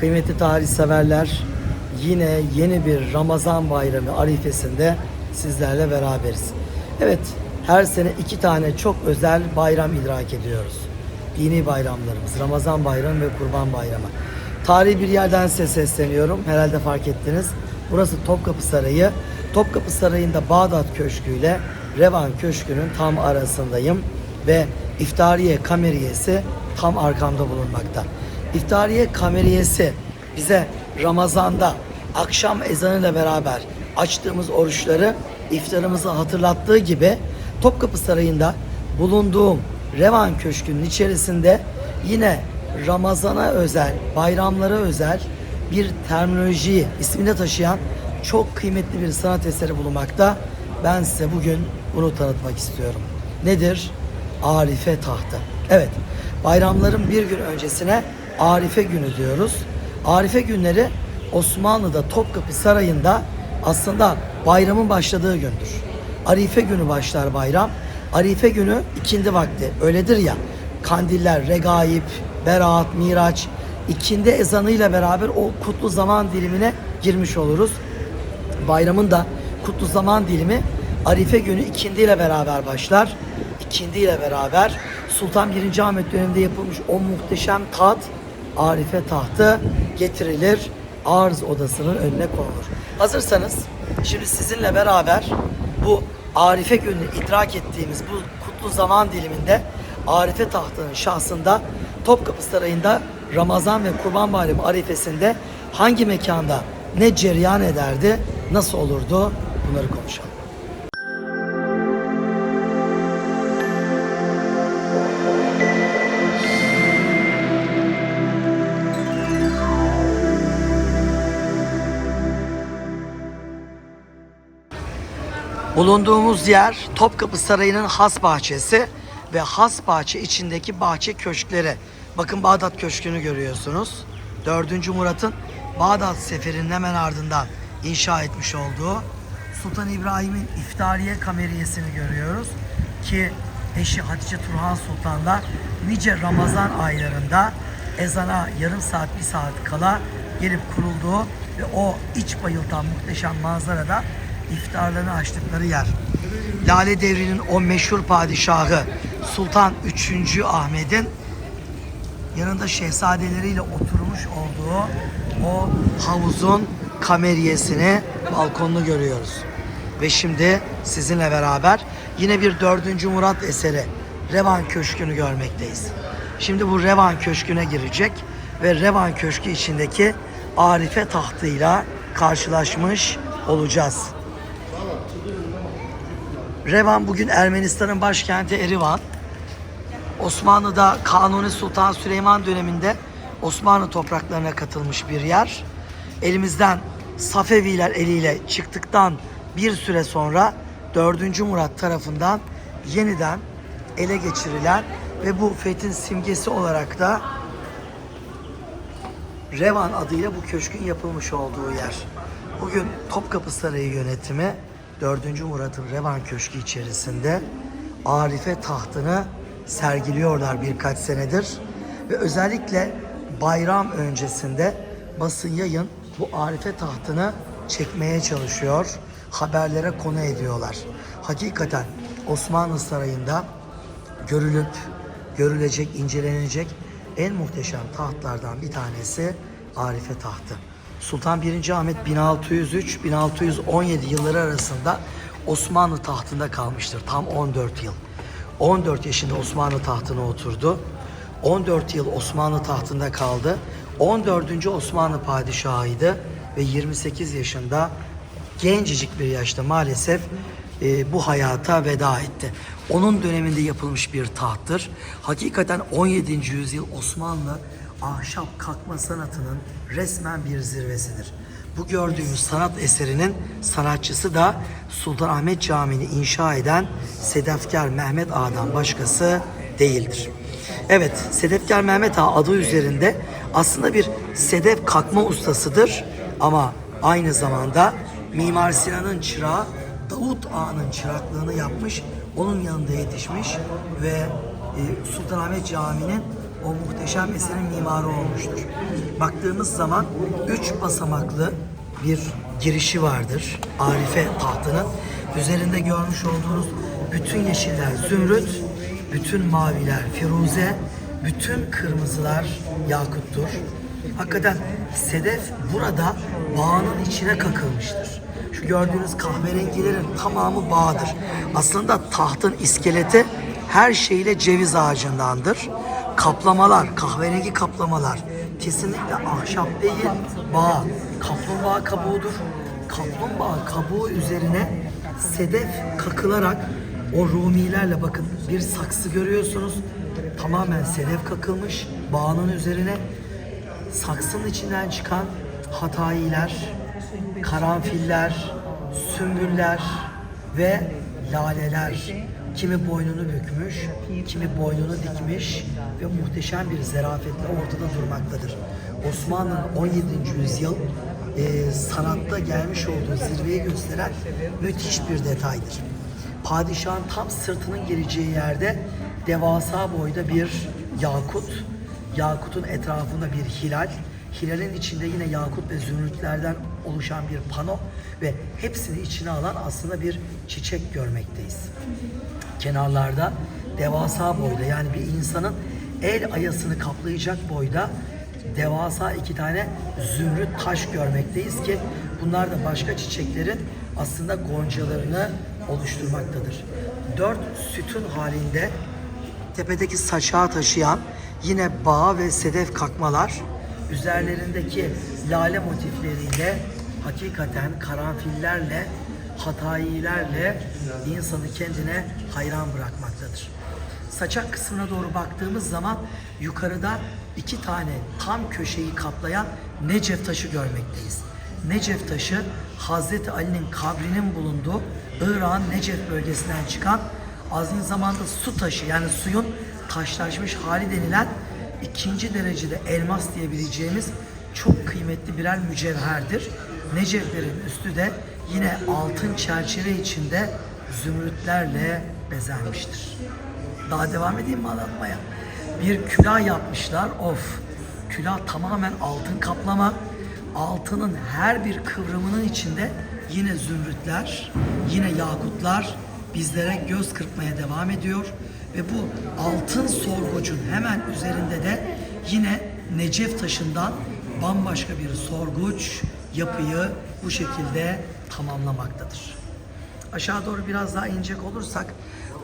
Kıymetli tarih severler, yine yeni bir Ramazan bayramı arifesinde sizlerle beraberiz. Evet, her sene iki tane çok özel bayram idrak ediyoruz. Dini bayramlarımız, Ramazan bayramı ve Kurban bayramı. Tarihi bir yerden size sesleniyorum, herhalde fark ettiniz. Burası Topkapı Sarayı. Topkapı Sarayı'nda Bağdat Köşkü ile Revan Köşkü'nün tam arasındayım ve İftariye Kameriyesi tam arkamda bulunmakta. İftariye kameriyesi bize Ramazan'da akşam ezanıyla beraber açtığımız oruçları iftarımızı hatırlattığı gibi Topkapı Sarayı'nda bulunduğum Revan Köşkü'nün içerisinde yine Ramazan'a özel, bayramlara özel bir terminolojiyi isminde taşıyan çok kıymetli bir sanat eseri bulunmakta. Ben size bugün bunu tanıtmak istiyorum. Nedir? Arife tahtı. Evet, bayramların bir gün öncesine Arife günü diyoruz. Arife günleri Osmanlı'da Topkapı Sarayı'nda aslında bayramın başladığı gündür. Arife günü başlar bayram. Arife günü ikindi vakti. Öyledir ya. Kandiller, regaib, beraat, miraç ikindi ezanıyla beraber o kutlu zaman dilimine girmiş oluruz. Bayramın da kutlu zaman dilimi Arife günü ikindi ile beraber başlar. İkindi ile beraber Sultan 1. Ahmet döneminde yapılmış o muhteşem taht Arife tahtı getirilir. Arz odasının önüne konulur. Hazırsanız şimdi sizinle beraber bu Arife gününü idrak ettiğimiz bu kutlu zaman diliminde Arife tahtının şahsında Topkapı Sarayı'nda Ramazan ve Kurban Bayramı arifesinde hangi mekanda ne cereyan ederdi, nasıl olurdu bunları konuşalım. Bulunduğumuz yer Topkapı Sarayı'nın has bahçesi ve has bahçe içindeki bahçe köşkleri. Bakın Bağdat Köşkü'nü görüyorsunuz. 4. Murat'ın Bağdat seferinin hemen ardından inşa etmiş olduğu Sultan İbrahim'in iftariye kameriyesini görüyoruz. Ki eşi Hatice Turhan Sultan'la nice Ramazan aylarında ezana yarım saat bir saat kala gelip kurulduğu ve o iç bayıltan muhteşem manzarada iftarlarını açtıkları yer. Lale Devri'nin o meşhur padişahı Sultan 3. Ahmet'in yanında şehzadeleriyle oturmuş olduğu o havuzun kameriyesini, balkonunu görüyoruz. Ve şimdi sizinle beraber yine bir 4. Murat eseri Revan Köşkü'nü görmekteyiz. Şimdi bu Revan Köşkü'ne girecek ve Revan Köşkü içindeki Arife tahtıyla karşılaşmış olacağız. Revan bugün Ermenistan'ın başkenti Erivan. Osmanlı'da Kanuni Sultan Süleyman döneminde Osmanlı topraklarına katılmış bir yer. Elimizden Safeviler eliyle çıktıktan bir süre sonra 4. Murat tarafından yeniden ele geçirilen ve bu fethin simgesi olarak da Revan adıyla bu köşkün yapılmış olduğu yer. Bugün Topkapı Sarayı yönetimi 4. Murat'ın Revan Köşkü içerisinde Arife tahtını sergiliyorlar birkaç senedir. Ve özellikle bayram öncesinde basın yayın bu Arife tahtını çekmeye çalışıyor. Haberlere konu ediyorlar. Hakikaten Osmanlı Sarayı'nda görülüp görülecek, incelenecek en muhteşem tahtlardan bir tanesi Arife tahtı. Sultan 1. Ahmet 1603-1617 yılları arasında Osmanlı tahtında kalmıştır. Tam 14 yıl. 14 yaşında Osmanlı tahtına oturdu. 14 yıl Osmanlı tahtında kaldı. 14. Osmanlı padişahıydı ve 28 yaşında gencecik bir yaşta maalesef e, bu hayata veda etti. Onun döneminde yapılmış bir tahttır. Hakikaten 17. yüzyıl Osmanlı ahşap kalkma sanatının resmen bir zirvesidir. Bu gördüğümüz sanat eserinin sanatçısı da Sultanahmet Camii'ni inşa eden Sedefkar Mehmet Ağa'dan başkası değildir. Evet, Sedefkar Mehmet Ağa adı üzerinde aslında bir sedef kalkma ustasıdır ama aynı zamanda Mimar Sinan'ın çırağı Davut Ağa'nın çıraklığını yapmış, onun yanında yetişmiş ve e, Sultanahmet Camii'nin o muhteşem eserin mimarı olmuştur. Baktığımız zaman üç basamaklı bir girişi vardır Arife tahtının. Üzerinde görmüş olduğunuz bütün yeşiller zümrüt, bütün maviler firuze, bütün kırmızılar yakuttur. Hakikaten sedef burada bağının içine kakılmıştır. Şu gördüğünüz kahverengilerin tamamı bağdır. Aslında tahtın iskeleti her şeyle ceviz ağacındandır. Kaplamalar, kahverengi kaplamalar kesinlikle ahşap değil, bağ. Kaplumbağa kabuğudur. Kaplumbağa kabuğu üzerine sedef kakılarak o rumilerle bakın bir saksı görüyorsunuz. Tamamen sedef kakılmış bağının üzerine saksının içinden çıkan hatayiler, karanfiller, sümbüller ve laleler kimi boynunu bükmüş, kimi boynunu dikmiş ve muhteşem bir zarafetle ortada durmaktadır. Osmanlı'nın 17. yüzyıl e, sanatta gelmiş olduğu zirveyi gösteren müthiş bir detaydır. Padişahın tam sırtının geleceği yerde devasa boyda bir yakut, yakutun etrafında bir hilal, hilalin içinde yine yakut ve zümrütlerden oluşan bir pano ve hepsini içine alan aslında bir çiçek görmekteyiz. Kenarlarda devasa boyda yani bir insanın el ayasını kaplayacak boyda devasa iki tane zümrüt taş görmekteyiz ki bunlar da başka çiçeklerin aslında goncalarını oluşturmaktadır. Dört sütun halinde tepedeki saçağı taşıyan yine bağ ve sedef kakmalar üzerlerindeki lale motifleriyle hakikaten karanfillerle hatayilerle insanı kendine hayran bırakmaktadır. Saçak kısmına doğru baktığımız zaman yukarıda iki tane tam köşeyi kaplayan Necef taşı görmekteyiz. Necef taşı Hazreti Ali'nin kabrinin bulunduğu Irak'ın Necef bölgesinden çıkan aynı zamanda su taşı yani suyun taşlaşmış hali denilen ikinci derecede elmas diyebileceğimiz çok kıymetli birer mücevherdir. Neceflerin üstü de yine altın çerçeve içinde zümrütlerle bezenmiştir. Daha devam edeyim mi anlatmaya? Bir külah yapmışlar. Of! Külah tamamen altın kaplama. Altının her bir kıvrımının içinde yine zümrütler, yine yakutlar bizlere göz kırpmaya devam ediyor. Ve bu altın sorgucun hemen üzerinde de yine Necef taşından bambaşka bir sorguç yapıyı bu şekilde tamamlamaktadır. Aşağı doğru biraz daha inecek olursak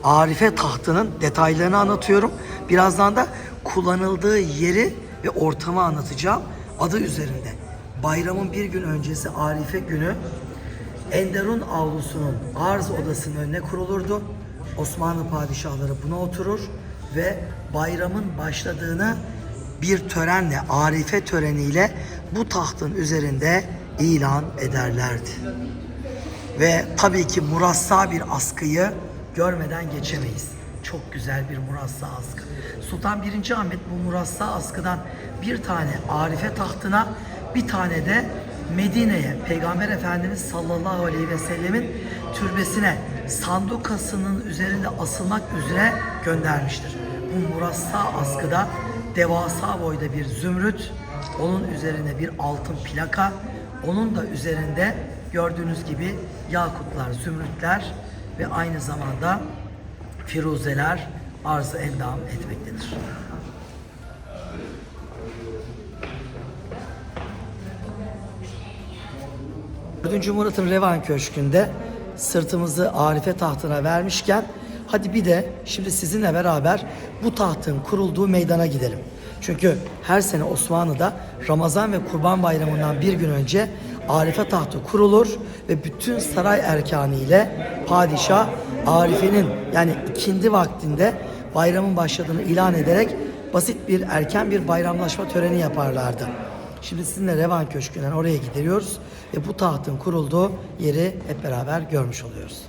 Arife tahtının detaylarını anlatıyorum. Birazdan da kullanıldığı yeri ve ortamı anlatacağım. Adı üzerinde. Bayramın bir gün öncesi Arife günü Enderun avlusunun arz odasının önüne kurulurdu. Osmanlı padişahları buna oturur ve bayramın başladığını bir törenle, arife töreniyle bu tahtın üzerinde ilan ederlerdi. Ve tabii ki murassa bir askıyı görmeden geçemeyiz. Çok güzel bir murassa askı. Sultan 1. Ahmet bu murassa askıdan bir tane Arife tahtına bir tane de Medine'ye Peygamber Efendimiz sallallahu aleyhi ve sellemin türbesine sandukasının üzerinde asılmak üzere göndermiştir. Bu murassa askıda devasa boyda bir zümrüt, onun üzerine bir altın plaka, onun da üzerinde gördüğünüz gibi yakutlar, zümrütler ve aynı zamanda firuzeler arzı endam etmektedir. 4. Murat'ın Revan Köşkü'nde sırtımızı Arife tahtına vermişken hadi bir de şimdi sizinle beraber bu tahtın kurulduğu meydana gidelim. Çünkü her sene Osmanlı'da Ramazan ve Kurban Bayramı'ndan bir gün önce Arife tahtı kurulur ve bütün saray erkanı ile padişah Arife'nin yani ikindi vaktinde bayramın başladığını ilan ederek basit bir erken bir bayramlaşma töreni yaparlardı. Şimdi sizinle Revan Köşkü'nden oraya gidiyoruz ve bu tahtın kurulduğu yeri hep beraber görmüş oluyoruz.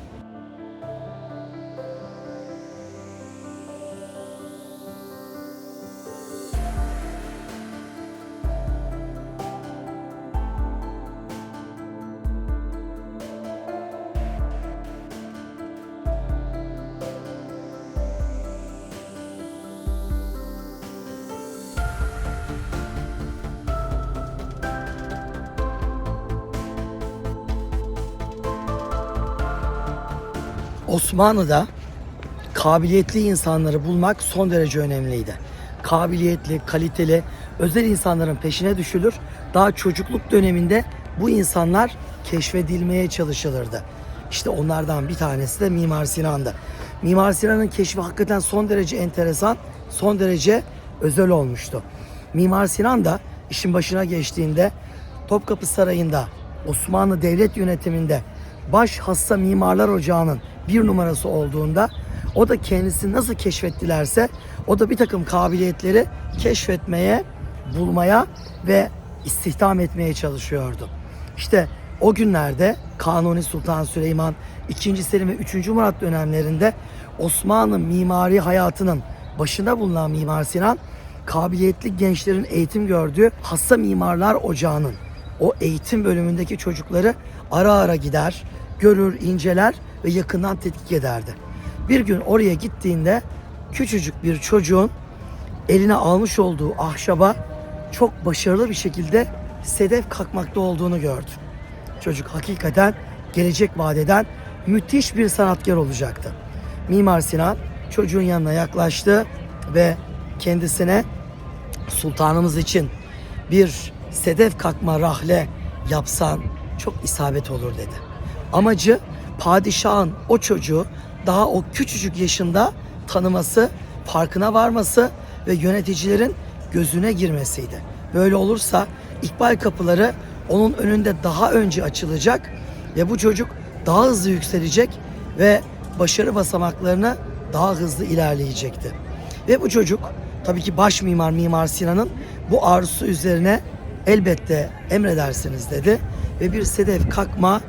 Osmanlı'da kabiliyetli insanları bulmak son derece önemliydi. Kabiliyetli, kaliteli, özel insanların peşine düşülür. Daha çocukluk döneminde bu insanlar keşfedilmeye çalışılırdı. İşte onlardan bir tanesi de Mimar Sinan'dı. Mimar Sinan'ın keşfi hakikaten son derece enteresan, son derece özel olmuştu. Mimar Sinan da işin başına geçtiğinde Topkapı Sarayı'nda Osmanlı Devlet yönetiminde baş hassa mimarlar ocağının bir numarası olduğunda o da kendisini nasıl keşfettilerse o da bir takım kabiliyetleri keşfetmeye, bulmaya ve istihdam etmeye çalışıyordu. İşte o günlerde Kanuni Sultan Süleyman 2. Selim ve 3. Murat dönemlerinde Osmanlı mimari hayatının başında bulunan Mimar Sinan kabiliyetli gençlerin eğitim gördüğü Hassa Mimarlar Ocağı'nın o eğitim bölümündeki çocukları ara ara gider, görür, inceler ve yakından tetkik ederdi. Bir gün oraya gittiğinde küçücük bir çocuğun eline almış olduğu ahşaba çok başarılı bir şekilde sedef kalkmakta olduğunu gördü. Çocuk hakikaten gelecek vadeden müthiş bir sanatkar olacaktı. Mimar Sinan çocuğun yanına yaklaştı ve kendisine sultanımız için bir sedef kalkma rahle yapsan çok isabet olur dedi. Amacı padişahın o çocuğu daha o küçücük yaşında tanıması, farkına varması ve yöneticilerin gözüne girmesiydi. Böyle olursa ikbal kapıları onun önünde daha önce açılacak ve bu çocuk daha hızlı yükselecek ve başarı basamaklarını daha hızlı ilerleyecekti. Ve bu çocuk tabii ki baş mimar Mimar Sinan'ın bu arzusu üzerine elbette emredersiniz dedi ve bir sedef kalkma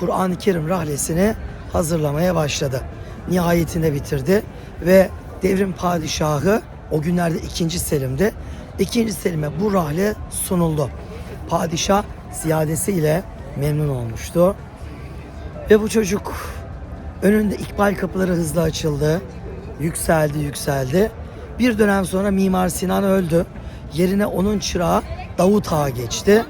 Kur'an-ı Kerim rahlesini hazırlamaya başladı. Nihayetinde bitirdi ve devrim padişahı o günlerde 2. Selim'di. 2. Selim'e bu rahle sunuldu. Padişah ziyadesiyle memnun olmuştu. Ve bu çocuk önünde ikbal kapıları hızlı açıldı. Yükseldi, yükseldi. Bir dönem sonra Mimar Sinan öldü. Yerine onun çırağı Davut Ağa geçti.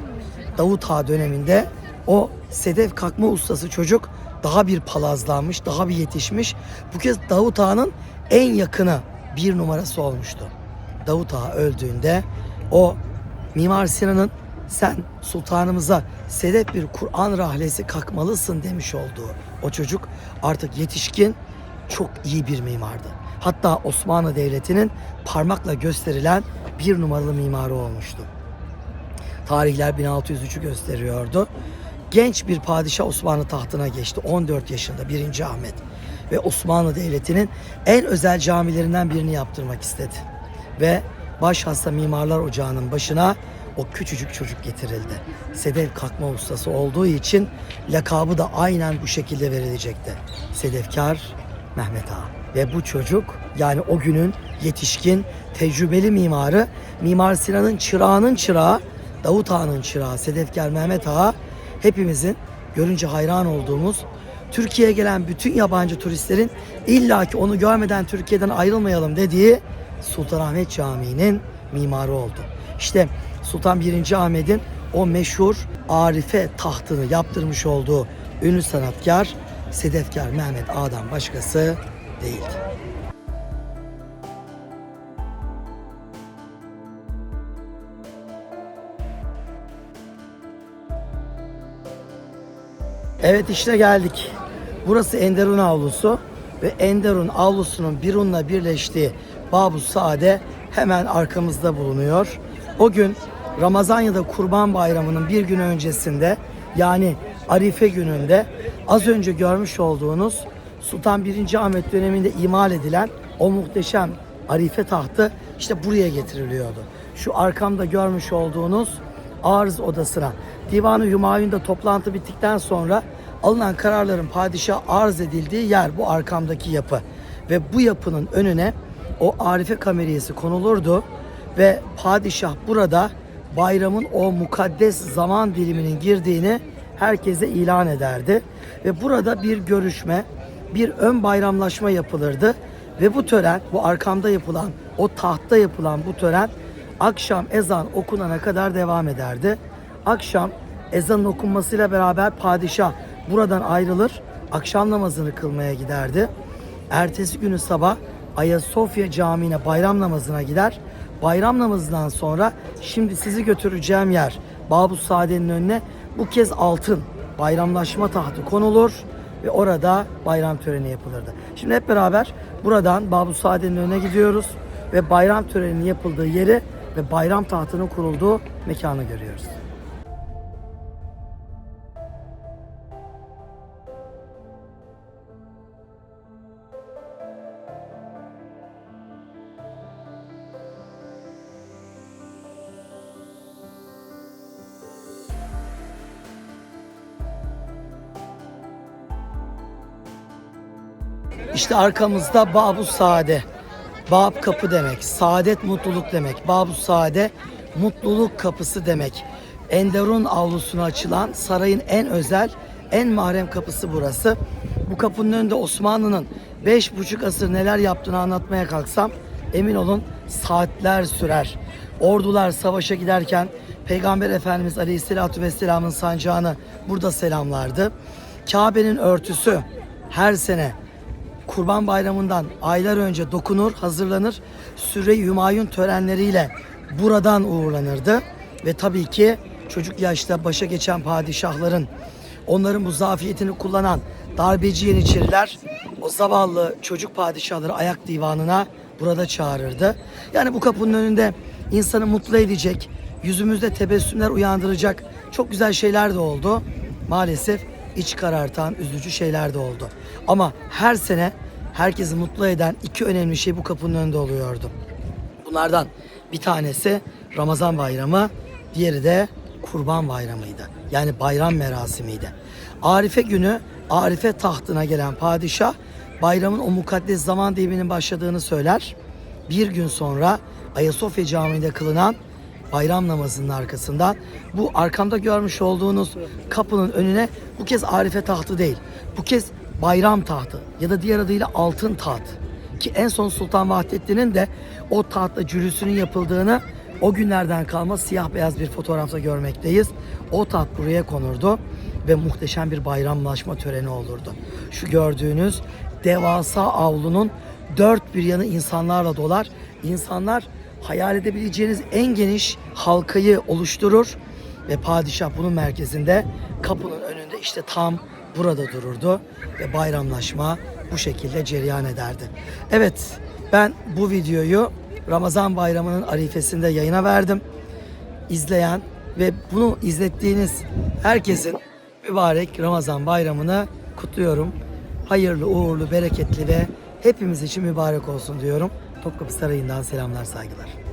Davut Ağa döneminde o sedef kalkma ustası çocuk daha bir palazlanmış, daha bir yetişmiş. Bu kez Davut Ağa'nın en yakını bir numarası olmuştu. Davut Ağa öldüğünde o Mimar Sinan'ın sen sultanımıza sedef bir Kur'an rahlesi kalkmalısın demiş olduğu o çocuk artık yetişkin çok iyi bir mimardı. Hatta Osmanlı Devleti'nin parmakla gösterilen bir numaralı mimarı olmuştu. Tarihler 1603'ü gösteriyordu. Genç bir padişah Osmanlı tahtına geçti. 14 yaşında 1. Ahmet. Ve Osmanlı Devleti'nin en özel camilerinden birini yaptırmak istedi. Ve baş hassa mimarlar ocağının başına o küçücük çocuk getirildi. Sedef kalkma ustası olduğu için lakabı da aynen bu şekilde verilecekti. Sedefkar Mehmet Ağa. Ve bu çocuk yani o günün yetişkin, tecrübeli mimarı Mimar Sinan'ın çırağının çırağı, Davut Ağa'nın çırağı, Sedefkar Mehmet Ağa hepimizin görünce hayran olduğumuz Türkiye'ye gelen bütün yabancı turistlerin illaki onu görmeden Türkiye'den ayrılmayalım dediği Sultanahmet Camii'nin mimarı oldu. İşte Sultan 1. Ahmet'in o meşhur Arife tahtını yaptırmış olduğu ünlü sanatkar Sedefkar Mehmet Ağa'dan başkası değildi. Evet işte geldik. Burası Enderun avlusu ve Enderun avlusunun Birun'la birleştiği Babu Saade hemen arkamızda bulunuyor. O gün Ramazan ya da Kurban Bayramı'nın bir gün öncesinde yani Arife gününde az önce görmüş olduğunuz Sultan 1. Ahmet döneminde imal edilen o muhteşem Arife tahtı işte buraya getiriliyordu. Şu arkamda görmüş olduğunuz arız odasına Divan-ı Hümayun'da toplantı bittikten sonra alınan kararların padişah arz edildiği yer bu arkamdaki yapı. Ve bu yapının önüne o Arife kameriyesi konulurdu ve padişah burada bayramın o mukaddes zaman diliminin girdiğini herkese ilan ederdi. Ve burada bir görüşme, bir ön bayramlaşma yapılırdı. Ve bu tören, bu arkamda yapılan, o tahtta yapılan bu tören akşam ezan okunana kadar devam ederdi. Akşam ezanın okunmasıyla beraber padişah buradan ayrılır. akşam namazını kılmaya giderdi. Ertesi günü sabah Ayasofya Camii'ne bayram namazına gider. Bayram namazından sonra şimdi sizi götüreceğim yer Babus Saade'nin önüne bu kez altın bayramlaşma tahtı konulur ve orada bayram töreni yapılırdı. Şimdi hep beraber buradan Babus Saade'nin önüne gidiyoruz ve bayram töreninin yapıldığı yeri ve bayram tahtının kurulduğu mekanı görüyoruz. İşte arkamızda Babu Sade. Bab kapı demek. Saadet mutluluk demek. Babu Sade mutluluk kapısı demek. Enderun avlusuna açılan sarayın en özel, en mahrem kapısı burası. Bu kapının önünde Osmanlı'nın beş buçuk asır neler yaptığını anlatmaya kalksam emin olun saatler sürer. Ordular savaşa giderken Peygamber Efendimiz Aleyhisselatü Vesselam'ın sancağını burada selamlardı. Kabe'nin örtüsü her sene Kurban Bayramı'ndan aylar önce dokunur, hazırlanır. Süre-i Hümayun törenleriyle buradan uğurlanırdı. Ve tabii ki çocuk yaşta başa geçen padişahların, onların bu zafiyetini kullanan darbeci yeniçeriler o zavallı çocuk padişahları ayak divanına burada çağırırdı. Yani bu kapının önünde insanı mutlu edecek, yüzümüzde tebessümler uyandıracak çok güzel şeyler de oldu. Maalesef iç karartan, üzücü şeyler de oldu. Ama her sene herkesi mutlu eden iki önemli şey bu kapının önünde oluyordu. Bunlardan bir tanesi Ramazan bayramı, diğeri de Kurban bayramıydı. Yani bayram merasimiydi. Arife günü Arife tahtına gelen padişah bayramın o mukaddes zaman diliminin başladığını söyler. Bir gün sonra Ayasofya Camii'nde kılınan bayram namazının arkasından bu arkamda görmüş olduğunuz kapının önüne bu kez Arife tahtı değil. Bu kez bayram tahtı ya da diğer adıyla altın taht. Ki en son Sultan Vahdettin'in de o tahtta cülüsünün yapıldığını o günlerden kalma siyah beyaz bir fotoğrafta görmekteyiz. O taht buraya konurdu ve muhteşem bir bayramlaşma töreni olurdu. Şu gördüğünüz devasa avlunun dört bir yanı insanlarla dolar. İnsanlar hayal edebileceğiniz en geniş halkayı oluşturur ve padişah bunun merkezinde kapının önünde işte tam burada dururdu ve bayramlaşma bu şekilde cereyan ederdi. Evet ben bu videoyu Ramazan bayramının arifesinde yayına verdim. İzleyen ve bunu izlettiğiniz herkesin mübarek Ramazan bayramını kutluyorum. Hayırlı, uğurlu, bereketli ve hepimiz için mübarek olsun diyorum. Topkapı Sarayı'ndan selamlar, saygılar.